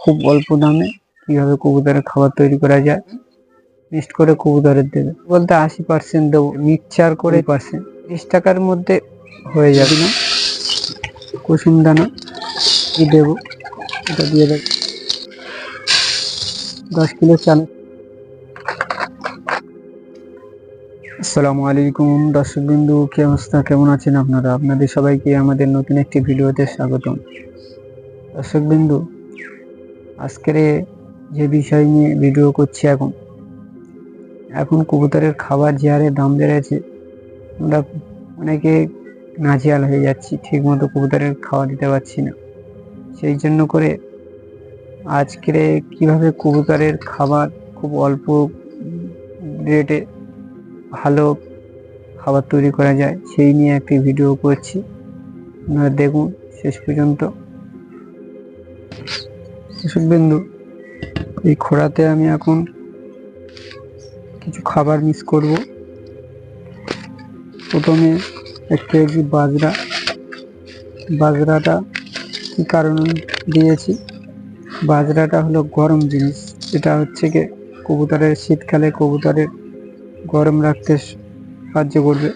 খুব অল্প দামে কীভাবে কবুতরের খাবার তৈরি করা যায়। মিক্সড করে কবুতরের দেবে। বলতে আশি পার্সেন্ট দেবো। মিক্সচার করে পার্সেন্ট বিশ টাকার মধ্যে হয়ে যাবে না। কুসুম দানা কি দেবো? এটা দিয়ে দেবো। দশ কিলো চাল। আসসালামু আলাইকুম দর্শক বিন্দু কি অবস্থা? কেমন আছেন আপনারা? আপনাদের সবাইকে আমাদের নতুন একটি ভিডিওতে স্বাগতম। দর্শক বিন্দু আজকের যে বিষয় নিয়ে ভিডিও করছি এখন। এখন কবুতরের খাবার যে হারে দাম বেড়েছে, আমরা অনেকে নাজেহাল হয়ে যাচ্ছি ঠিক মতো কবুতরের খাওয়া দিতে পারছি না। সেই জন্য করে আজকের কীভাবে কবুতরের খাবার খুব অল্প রেটে ভালো খাবার তৈরি করা যায়, সেই নিয়ে একটি ভিডিও করছি। আপনারা দেখুন, শেষ পর্যন্ত দর্শক বিন্দু এই খোড়াতে আমি এখন কিছু খাবার মিক্স করব। প্রথমে এক কেজি বাজরা। বাজরাটা কি কারণে দিয়েছি? বাজরাটা হলো গরম জিনিস। এটা হচ্ছে কি কবুতরের, শীতকালে কবুতরের গরম রাখতে সাহায্য করবে।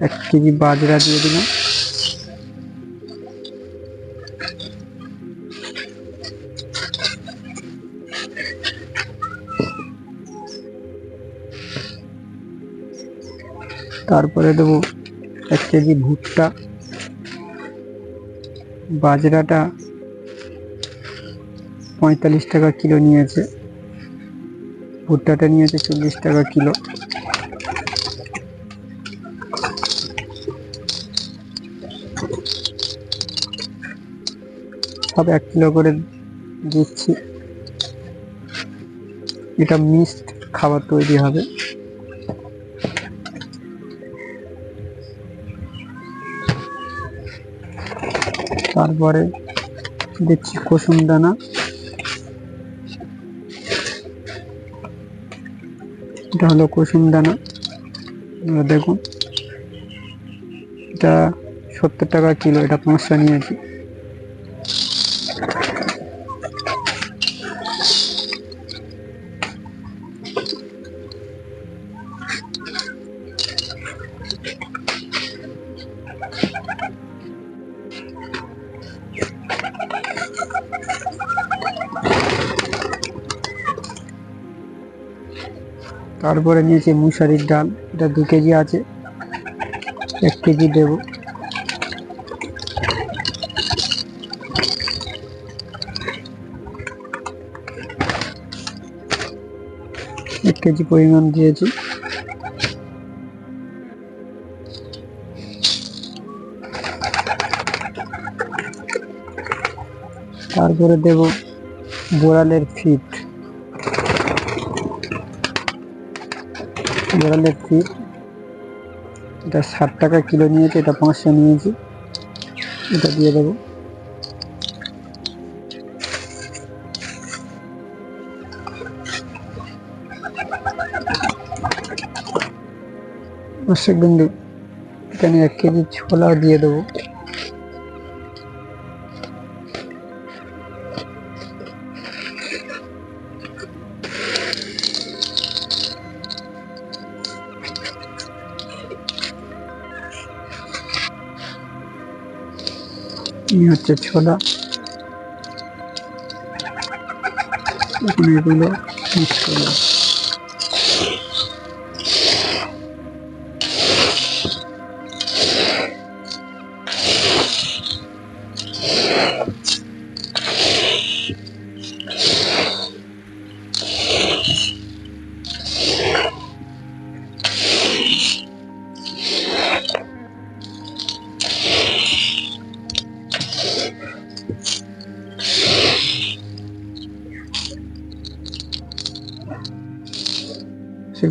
এক কেজি বাজরা দিয়ে দিলাম। তারপরে দেবো এক কেজি ভুট্টা, বাজরাটা পঁয়তাল্লিশ টাকা কিলো নিয়েছে, ভুট্টাটা নিয়েছে চল্লিশ টাকা কিলো। সব এক কিলো করে দিচ্ছি। এটা মিক্সড খাবার তৈরি হবে। তারপরে দিচ্ছি কুসুম দানা এটা হলো কুসুম দানা দেখুন। এটা সত্তর টাকা কিলো, এটা পাঁচশো নিয়েছি। তারপরে নিয়েছি মুসারির ডাল। এটা দু কেজি আছে। এক কেজি দেব। এক কেজি পরিমাণ দিয়েছি। তারপরে দেব বোড়ালের ফিট। বিড়ালের ফিট এটা ষাট টাকা কিলো নিয়েছে, এটা পাঁচশো নিয়েছি। এটা দিয়ে দেবো। দর্শক বিন্দু এখানে এক কেজি ছোলা দিয়ে দেবো। এই হচ্ছে ছোলা। এগুলো মিক্স করলাম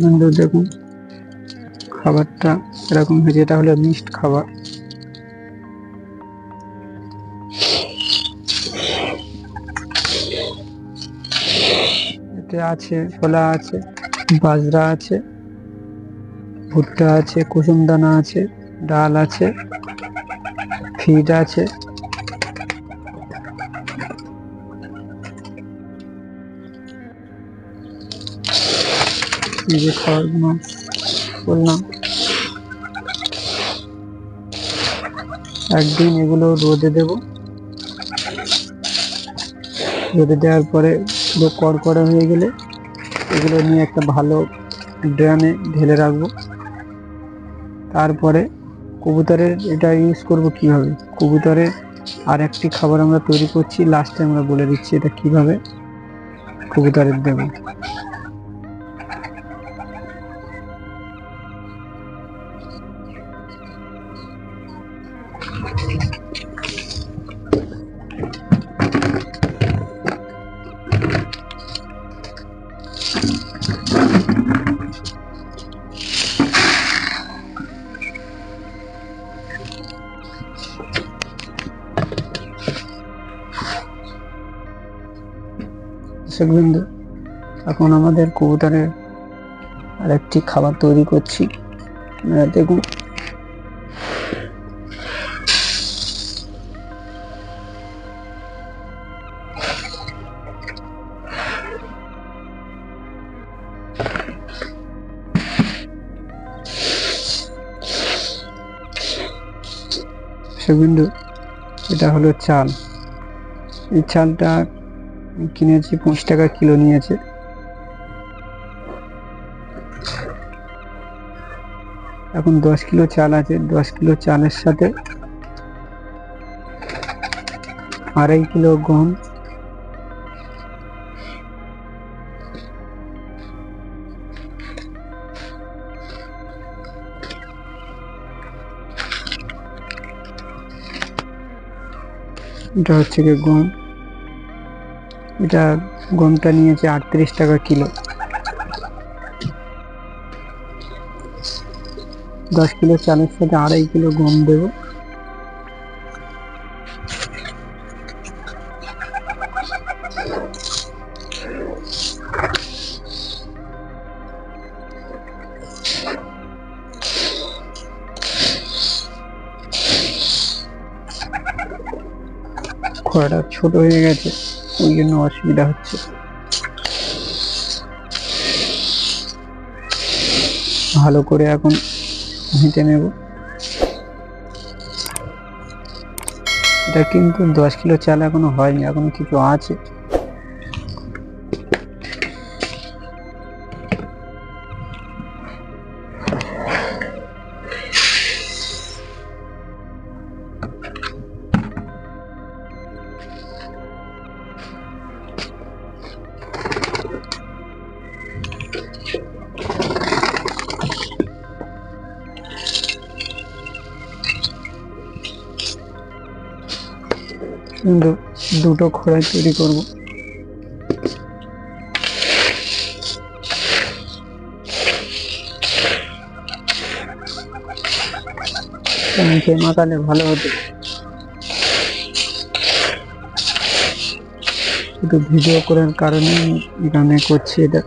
থেকে দেখুন। খাবারটা এরকম হয়েছে এটা হলো মিক্সড খাবার। এতে আছে ছোলা আছে, বাজরা আছে, ভুট্টা আছে কুসুম দানা আছে, ডাল আছে, ফিড আছে। এই যে খাবারগুলো করলাম একদিন এগুলো রোদে দেব। রোদে দেওয়ার পরে পুরো কড়কড়া হয়ে গেলে এগুলো নিয়ে একটা ভালো ড্রামে ঢেলে রাখব। তারপরে কবুতরের এটা ইউজ করব কীভাবে? কবুতরের আর একটি খাবার আমরা তৈরি করছি লাস্টে আমরা বলে দিচ্ছি এটা কীভাবে কবুতরের দেবো। দর্শক বিন্দু এখন আমাদের কবুতরের আরেকটি খাবার তৈরি করছি। দেখুন। বিন্দু এটা হলো চাল। এই চালটা কিনেছি, পঁচিশ টাকা কিলো নিয়েছে। এখন দশ কিলো চাল আছে, দশ কিলো চালের সাথে আড়াই কিলো গম এটা হচ্ছে গিয়ে গম। এটা গমটা নিয়েছে আটত্রিশ টাকা কিলো। দশ কিলো চালের সাথে আড়াই কিলো গম দেবো। খোয়াটা ছোট হয়ে গেছে, ওই জন্য অসুবিধা হচ্ছে। ভালো করে এখন হেঁটে নেব। এটা কিন্তু দশ কিলো চাল এখনও হয়নি, এখনও কিছু আছে। দুটো খোড়াই তৈরি করব। মাখালে ভালো হতো শুধু ভিডিও করার কারণে এখানে করছি এটা।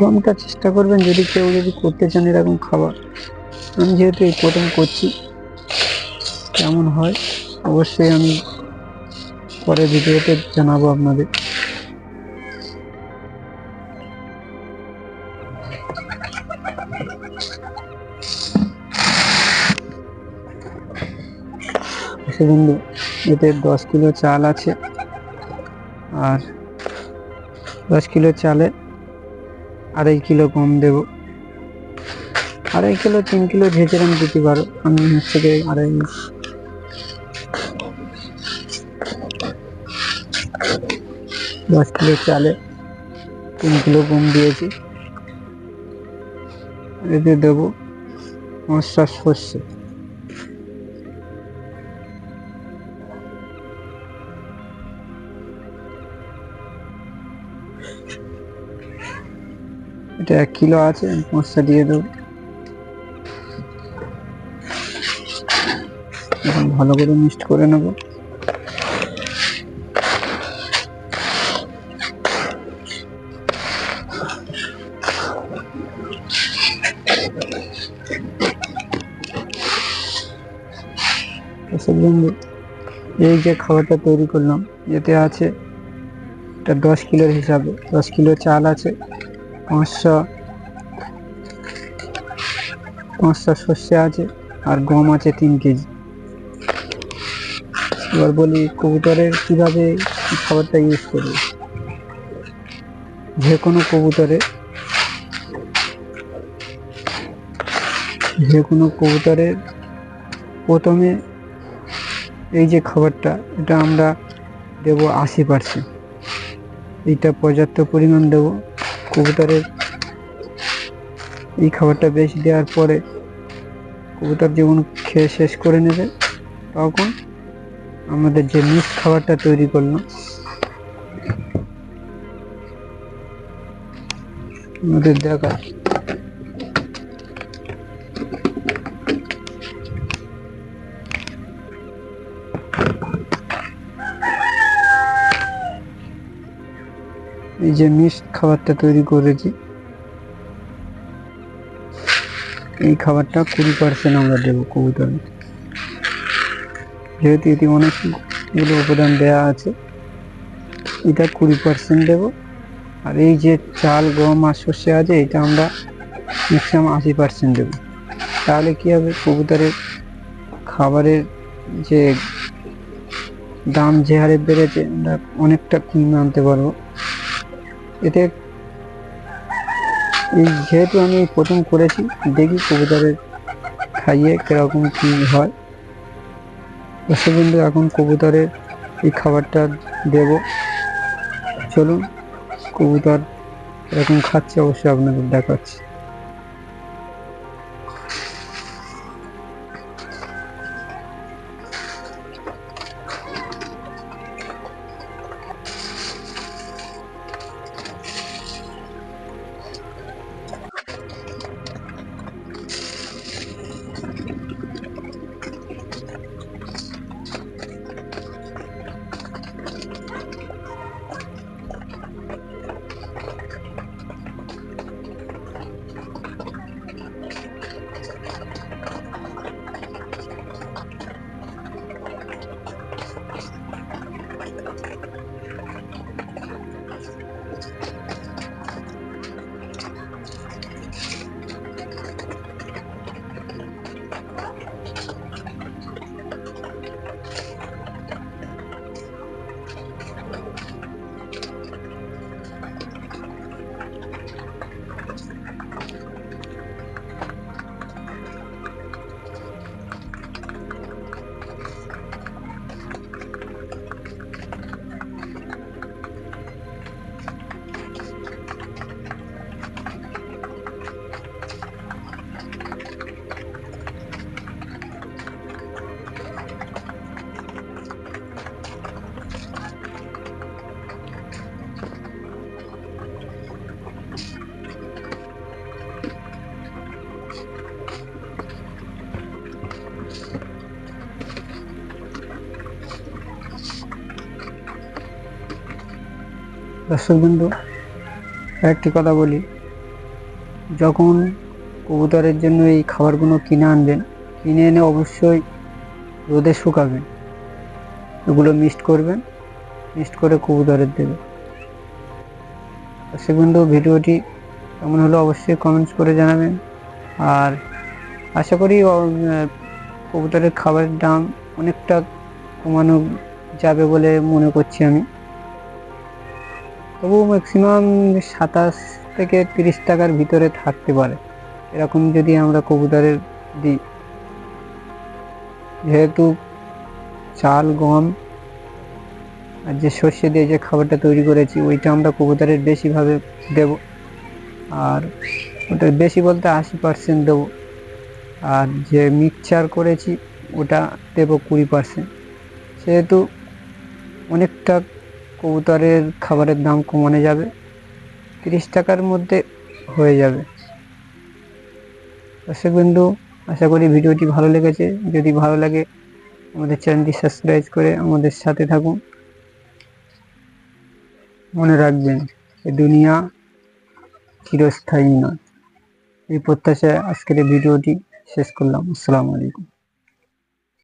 গমটা চেষ্টা করবেন যদি কেউ যদি করতে চান এরকম খাবার। আমি যেহেতু এই প্রথম করছি, কেমন হয় অবশ্যই আমি পরে ভিডিওতে জানাব আপনাদের। বন্ধু, এতে দশ কিলো চাল আছে, আর দশ কিলো চালে আড়াই কিলো গম দেব। আড়াই কিলো, তিন কিলো ভেজেরাম দিতে পারো। আমি হচ্ছে গিয়ে আড়াই দশ কিলো চালে তিন কিলো গম দিয়েছি। এতে দেবো মশলা সর্ষে। এটা এক কিলো আছে মশলা দিয়ে দেবো। এখন ভালো করে মিক্সড করে নেব। এই যে খাবারটা তৈরি করলাম, এতে আছে, এটা দশ কিলোর হিসাবে, দশ কিলো চাল আছে। পাঁচশো পাঁচশো সর্ষে আছে আর গম আছে তিন কেজি। এবার বলি কবুতরের কীভাবে খাবারটা ইউজ করবে? যে কোনো কবুতরে যে কোনো কবুতরের প্রথমে এই যে খাবারটা, এটা আমরা দেব আশি পার্সেন্ট এইটা পর্যাপ্ত পরিমাণ দেব। কবুতরের এই খাবারটা বেশি দেওয়ার পরে কবুতর যেমন খেয়ে শেষ করে নেবে তখন আমাদের যে মিক্স খাবারটা তৈরি করলাম, আমাদের দেখা। এই যে মিক্সড খাবারটা তৈরি করেছি। এই খাবারটা কুড়ি পার্সেন্ট আমরা দেবো কবুতরে। যেহেতু এটি অনেকগুলো উপাদান দেওয়া আছে, এটা কুড়ি পার্সেন্ট দেবো। আর এই যে চাল, গম আর শস্য আছে, এটা আমরা ম্যাক্সিমাম আশি পার্সেন্ট দেবো। তাহলে কী হবে? কবুতরের খাবারের যে দাম যে হারে বেড়েছে, আমরা অনেকটা কিনে আনতে পারব। এতে এই যেহেতু আমি প্রথম করেছি, দেখি কবুতরের খাইয়ে কীরকম কী হয়। দর্শক বন্ধু এখন কবুতরের এই খাবারটা দেব। চলুন, কবুতর এরকম খাচ্ছে, অবশ্যই আপনাদের দেখাচ্ছি। দর্শক বন্ধু একটি কথা বলি। যখন কবুতরের জন্য এই খাবারগুলো কিনে আনবেন, কিনে এনে অবশ্যই রোদে শুকাবেন। এগুলো মিক্সড করবেন, মিক্সড করে কবুতরের দেবে দর্শক বন্ধু ভিডিওটি কেমন হলো অবশ্যই কমেন্টস করে জানাবেন। আর আশা করি কবুতরের খাবারের দাম অনেকটা কমানো যাবে বলে মনে করছি আমি। তবু ম্যাক্সিমাম সাতাশ থেকে তিরিশ টাকার ভিতরে থাকতে পারে। এরকম যদি আমরা কবুতরের দিই। যেহেতু চাল, গম আর যে সর্ষে দিয়ে যে খাবারটা তৈরি করেছি, ওইটা আমরা কবুতরের বেশিভাবে দেব। আর ওটা বেশি বলতে আশি পার্সেন্ট দেবো। আর যে মিক্সচার করেছি, ওটা দেবো কুড়ি পার্সেন্ট সেহেতু অনেকটা কবুতরের খাবারের দাম কমানো যাবে, তিরিশ টাকার মধ্যে হয়ে যাবে। দর্শক বিন্দু আশা করি ভিডিওটি ভালো লেগেছে। যদি ভালো লাগে, আমাদের চ্যানেলটি সাবস্ক্রাইব করে আমাদের সাথে থাকুন। মনে রাখবেন, এ দুনিয়া চিরস্থায়ী নয়। এই প্রত্যাশায় আজকের ভিডিওটি শেষ করলাম। আসসালামু আলাইকুম।